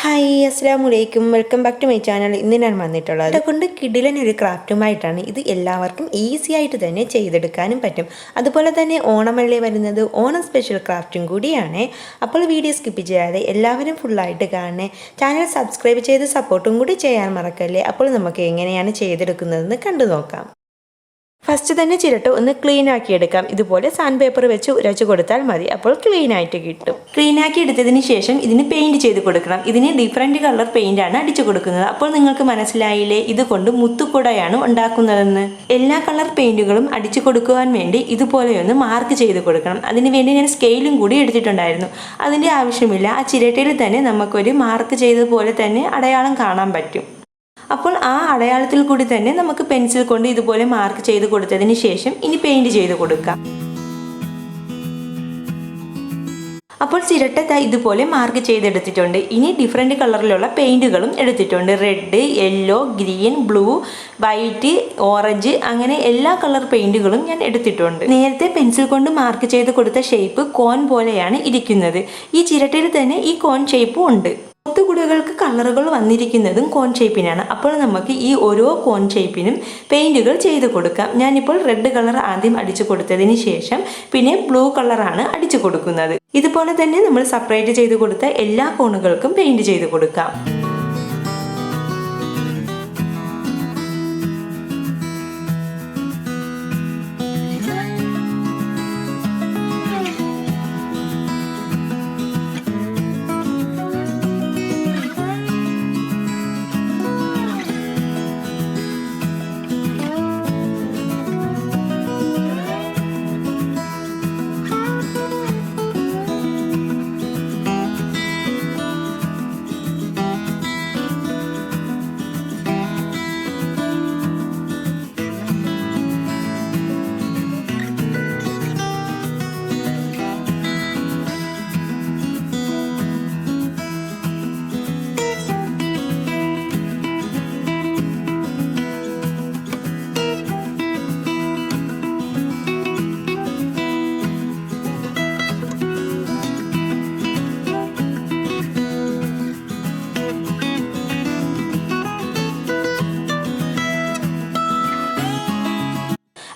Hi അസ്സാം വലൈക്കും welcome back to my channel ഇന്ന് ഞാൻ വന്നിട്ടുള്ളത് അതുകൊണ്ട് കിടിലൻ ഒരു ക്രാഫ്റ്റുമായിട്ടാണ്. ഇത് എല്ലാവർക്കും ഈസി ആയിട്ട് തന്നെ ചെയ്തെടുക്കാനും പറ്റും. അതുപോലെ തന്നെ ഓണമല്ലേ വരുന്നത് ഓണം സ്പെഷ്യൽ ക്രാഫ്റ്റും കൂടിയാണ്. അപ്പോൾ വീഡിയോ സ്കിപ്പ് ചെയ്യാതെ എല്ലാവരും ഫുള്ളായിട്ട് കാണണേ. ചാനൽ സബ്സ്ക്രൈബ് ചെയ്ത് സപ്പോർട്ടും കൂടി ചെയ്യാൻ മറക്കല്ലേ? അപ്പോൾ നമുക്ക് എങ്ങനെയാണ് ചെയ്തെടുക്കുന്നതെന്ന് കണ്ടു നോക്കാം. ഫസ്റ്റ് തന്നെ ചിരട്ട ഒന്ന് ക്ലീൻ ആക്കി എടുക്കാം. ഇതുപോലെ സാൻഡ് പേപ്പർ വെച്ച് ഉരച്ചു കൊടുത്താൽ മതി. അപ്പോൾ ക്ലീൻ ആയിട്ട് കിട്ടും. ക്ലീൻ ആക്കി എടുത്തതിന് ശേഷം ഇതിന് പെയിന്റ് ചെയ്ത് കൊടുക്കണം. ഇതിന് ഡിഫറെന്റ് കളർ പെയിന്റ് ആണ് അടിച്ചു കൊടുക്കുന്നത്. അപ്പോൾ നിങ്ങൾക്ക് മനസ്സിലായില്ലേ? ഇതുകൊണ്ട് മുത്തുക്കുടയാണ് ഉണ്ടാക്കുന്നതെന്ന്. എല്ലാ കളർ പെയിന്റുകളും അടിച്ചു കൊടുക്കുവാൻ വേണ്ടി ഇതുപോലെയൊന്ന് മാർക്ക് ചെയ്ത് കൊടുക്കണം. അതിനുവേണ്ടി ഞാൻ സ്കെയിലും കൂടി എടുത്തിട്ടുണ്ടായിരുന്നു. അതിന്റെ ആവശ്യമില്ല. ആ ചിരട്ടയിൽ തന്നെ നമുക്കൊരു മാർക്ക് ചെയ്തതുപോലെ തന്നെ അടയാളം കാണാൻ പറ്റും. അപ്പോൾ ആ അടയാളത്തിൽ കൂടി തന്നെ നമുക്ക് പെൻസിൽ കൊണ്ട് ഇതുപോലെ മാർക്ക് ചെയ്ത് കൊടുത്തതിന് ശേഷം ഇനി പെയിന്റ് ചെയ്ത് കൊടുക്കാം. അപ്പോൾ ചിരട്ട ഇതുപോലെ മാർക്ക് ചെയ്തെടുത്തിട്ടുണ്ട്. ഇനി ഡിഫറെന്റ് കളറിലുള്ള പെയിന്റുകളും എടുത്തിട്ടുണ്ട്. Red yellow green blue white orange അങ്ങനെ എല്ലാ കളർ പെയിന്റുകളും ഞാൻ എടുത്തിട്ടുണ്ട്. നേരത്തെ പെൻസിൽ കൊണ്ട് മാർക്ക് ചെയ്ത് കൊടുത്ത ഷേപ്പ് കോൺ പോലെയാണ് ഇരിക്കുന്നത്. ഈ ചിരട്ടയിൽ തന്നെ ഈ കോൺ ഷേപ്പും ഉണ്ട്. മുത്തുകുടകൾക്ക് കളറുകൾ വന്നിരിക്കുന്നതും കോൺ ഷേപ്പിനാണ് അപ്പോൾ നമുക്ക് ഈ ഓരോ കോൺ ഷേപ്പിനും പെയിന്റുകൾ ചെയ്ത് കൊടുക്കാം. ഞാനിപ്പോൾ റെഡ് കളർ ആദ്യം അടിച്ചു കൊടുത്തതിന് ശേഷം പിന്നെ ബ്ലൂ കളറാണ് അടിച്ചു കൊടുക്കുന്നത്. ഇതുപോലെ തന്നെ നമ്മൾ സെപ്പറേറ്റ് ചെയ്ത് കൊടുത്ത എല്ലാ കോണുകൾക്കും പെയിന്റ് ചെയ്ത് കൊടുക്കാം.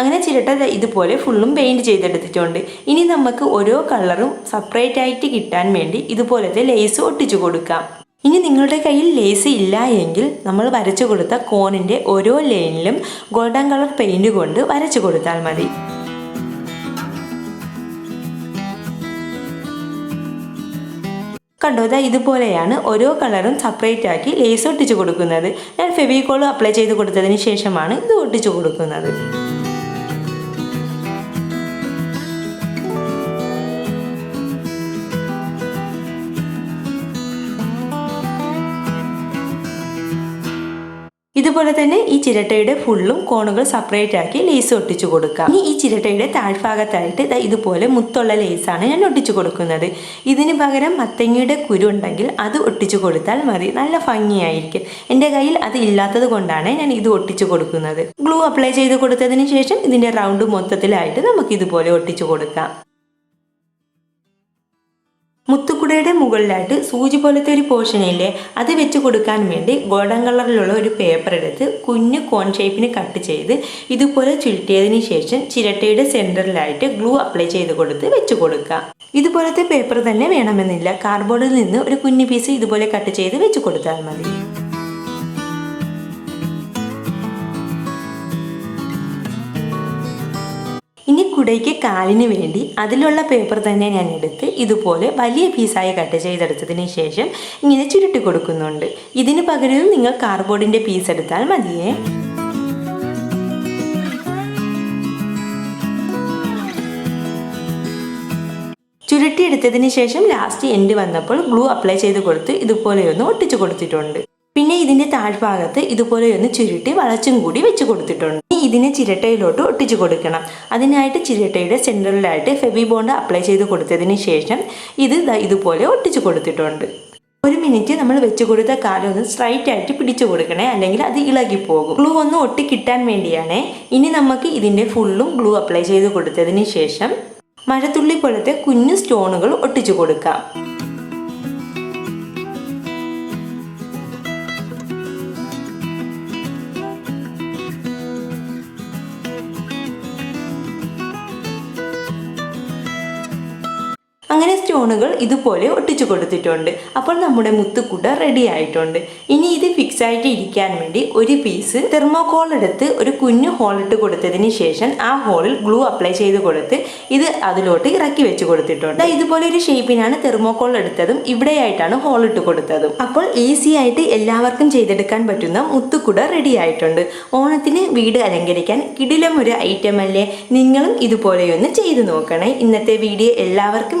അങ്ങനെ ചിരട്ട ഇതുപോലെ ഫുള്ളും പെയിന്റ് ചെയ്തെടുത്തിട്ടുണ്ട്. ഇനി നമുക്ക് ഓരോ കളറും സെപ്പറേറ്റ് ആയിട്ട് കിട്ടാൻ വേണ്ടി ഇതുപോലത്തെ ലേസ് ഒട്ടിച്ചു കൊടുക്കാം. ഇനി നിങ്ങളുടെ കയ്യിൽ ലേസ് ഇല്ല എങ്കിൽ നമ്മൾ വരച്ചു കൊടുത്ത കോണിന്റെ ഓരോ ലൈനിലും ഗോൾഡൻ കളർ പെയിന്റ് കൊണ്ട് വരച്ചു കൊടുത്താൽ മതി. കണ്ടോ ഇതാ ഇതുപോലെയാണ് ഓരോ കളറും സെപ്പറേറ്റ് ആക്കി ലേസ് ഒട്ടിച്ചു കൊടുക്കുന്നത്. ഞാൻ ഫെവിക്കോൾ അപ്ലൈ ചെയ്ത് കൊടുത്തതിന് ശേഷമാണ് ഇത് ഒട്ടിച്ചു കൊടുക്കുന്നത്. ഇതുപോലെ തന്നെ ഈ ചിരട്ടയുടെ ഫുള്ളും കോണുകൾ സെപ്പറേറ്റ് ആക്കി ലേസ് ഒട്ടിച്ചു കൊടുക്കാം ഇനി ഈ ചിരട്ടയുടെ താഴ്ഭാഗത്തായിട്ട് ഇതുപോലെ മുത്തുള്ള ലേസാണ് ഞാൻ ഒട്ടിച്ചു കൊടുക്കുന്നത്. ഇതിന് പകരം മത്തങ്ങയുടെ കുരു ഉണ്ടെങ്കിൽ അത് ഒട്ടിച്ചു കൊടുത്താൽ മതി. നല്ല ഭംഗിയായിരിക്കും. എന്റെ കയ്യിൽ അത് ഇല്ലാത്തത് കൊണ്ടാണ് ഞാൻ ഇത് ഒട്ടിച്ചു കൊടുക്കുന്നത്. ഗ്ലൂ അപ്ലൈ ചെയ്ത് കൊടുത്തതിന് ശേഷം ഇതിന്റെ റൗണ്ട് മൊത്തത്തിലായിട്ട് നമുക്ക് ഇതുപോലെ ഒട്ടിച്ചു കൊടുക്കാം. മുത്തുക്കുടയുടെ മുകളിലായിട്ട് സൂചി പോലത്തെ ഒരു പോർഷൻ ഇല്ലേ അത് വെച്ച് കൊടുക്കാൻ വേണ്ടി ഗോൾഡൻ കളറിലുള്ള ഒരു പേപ്പർ എടുത്ത് കുഞ്ഞ് കോൺ ഷേപ്പിന് കട്ട് ചെയ്ത് ഇതുപോലെ ചുരുട്ടിയതിന് ശേഷം ചിരട്ടയുടെ സെന്ററിലായിട്ട് ഗ്ലൂ അപ്ലൈ ചെയ്ത് കൊടുത്ത് വെച്ച് കൊടുക്കുക. ഇതുപോലത്തെ പേപ്പർ തന്നെ വേണമെന്നില്ല. കാർഡ്ബോർഡിൽ നിന്ന് ഒരു കുഞ്ഞു പീസ് ഇതുപോലെ കട്ട് ചെയ്ത് വെച്ച് കൊടുത്താൽ മതി. കുടയ്ക്ക് കാലിന് വേണ്ടി അതിലുള്ള പേപ്പർ തന്നെ ഞാൻ എടുത്ത് ഇതുപോലെ വലിയ പീസായി കട്ട് ചെയ്തെടുത്തതിന് ശേഷം ഇങ്ങനെ ചുരുട്ടി കൊടുക്കുന്നുണ്ട്. ഇതിന് പകരം നിങ്ങൾ കാർബോർഡിന്റെ പീസ് എടുത്താൽ മതിയേ. ചുരുട്ടിയെടുത്തതിന് ശേഷം ലാസ്റ്റ് എൻഡ് വന്നപ്പോൾ ഗ്ലൂ അപ്ലൈ ചെയ്ത് കൊടുത്ത് ഇതുപോലെയൊന്ന് ഒട്ടിച്ചു കൊടുത്തിട്ടുണ്ട്. പിന്നെ ഇതിന്റെ താഴ്ഭാഗത്ത് ഇതുപോലെ ഒന്ന് ചുരുട്ടി വളച്ചും കൂടി വെച്ച് കൊടുത്തിട്ടുണ്ട്. ഇനി ഇതിനെ ചിരട്ടയിലോട്ട് ഒട്ടിച്ചു കൊടുക്കണം. അതിനായിട്ട് ചിരട്ടയുടെ സെന്ററിലായിട്ട് ഫെബി ബോണ്ട് അപ്ലൈ ചെയ്ത് കൊടുത്തതിന് ശേഷം ഇത് ഇതുപോലെ ഒട്ടിച്ചു കൊടുത്തിട്ടുണ്ട്. ഒരു മിനിറ്റ് നമ്മൾ വെച്ച് കൊടുത്ത കാലം ഒന്ന് സ്ട്രൈറ്റ് ആയിട്ട് പിടിച്ചു കൊടുക്കണേ അല്ലെങ്കിൽ അത് ഇളകി പോകും ഗ്ലൂ ഒന്ന് ഒട്ടി കിട്ടാൻ വേണ്ടിയാണ് ഇനി നമുക്ക് ഇതിന്റെ ഫുള്ളും ഗ്ലൂ അപ്ലൈ ചെയ്ത് കൊടുത്തതിന് ശേഷം മഴത്തുള്ളി പോലത്തെ കുഞ്ഞു സ്റ്റോണുകൾ ഒട്ടിച്ചു കൊടുക്കാം. അങ്ങനെ സ്റ്റോണുകൾ ഇതുപോലെ ഒട്ടിച്ചു കൊടുത്തിട്ടുണ്ട്. അപ്പോൾ നമ്മുടെ മുത്തുക്കുട റെഡി ആയിട്ടുണ്ട്. ഇനി ഇത് ഫിക്സ് ആയിട്ട് ഇരിക്കാൻ വേണ്ടി ഒരു പീസ് തെർമോകോൾ എടുത്ത് ഒരു കുഞ്ഞു ഹോൾ ഇട്ട് കൊടുത്തതിന് ശേഷം ആ ഹോളിൽ ഗ്ലൂ അപ്ലൈ ചെയ്ത് കൊടുത്ത് ഇത് അതിലോട്ട് ഇറക്കി വെച്ച് കൊടുത്തിട്ടുണ്ട്. ഇതുപോലെ ഒരു ഷേപ്പിനാണ് തെർമോകോൾ എടുത്തതും ഇവിടെയായിട്ടാണ് ഹോൾ ഇട്ട് കൊടുത്തതും. അപ്പോൾ ഈസി ആയിട്ട് എല്ലാവർക്കും ചെയ്തെടുക്കാൻ പറ്റുന്ന മുത്തുക്കുട റെഡി ആയിട്ടുണ്ട്. ഓണത്തിന് വീട് അലങ്കരിക്കാൻ കിടിലം ഒരു ഐറ്റം അല്ലേ? നിങ്ങളും ഇതുപോലെയൊന്ന് ചെയ്തു നോക്കണേ. ഇന്നത്തെ വീഡിയോ എല്ലാവർക്കും